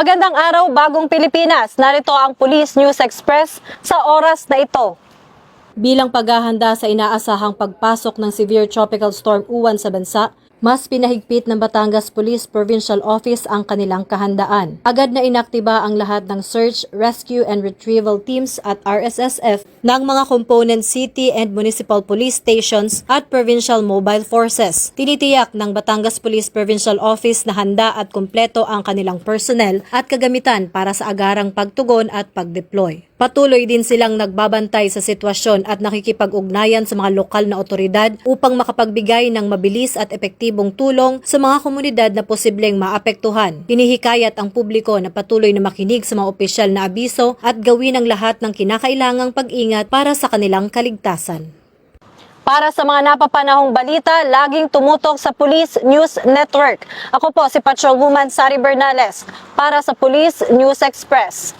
Magandang araw, bagong Pilipinas. Narito ang Police News Express sa oras na ito. Bilang paghahanda sa inaasahang pagpasok ng severe tropical storm Uwan sa bansa, mas pinahigpit ng Batangas Police Provincial Office ang kanilang kahandaan. Agad na inaktiba ang lahat ng search, rescue and retrieval teams at RSSF ng mga component city and municipal police stations at provincial mobile forces. Tinitiyak ng Batangas Police Provincial Office na handa at kumpleto ang kanilang personnel at kagamitan para sa agarang pagtugon at pagdeploy. Patuloy din silang nagbabantay sa sitwasyon at nakikipag-ugnayan sa mga lokal na otoridad upang makapagbigay ng mabilis at epektibong tulong sa mga komunidad na posibleng maapektuhan. Hinihikayat ang publiko na patuloy na makinig sa mga opisyal na abiso at gawin ang lahat ng kinakailangang pag-ingat para sa kanilang kaligtasan. Para sa mga napapanahong balita, laging tumutok sa Police News Network. Ako po si Patrolwoman Sari Bernales para sa Police News Express.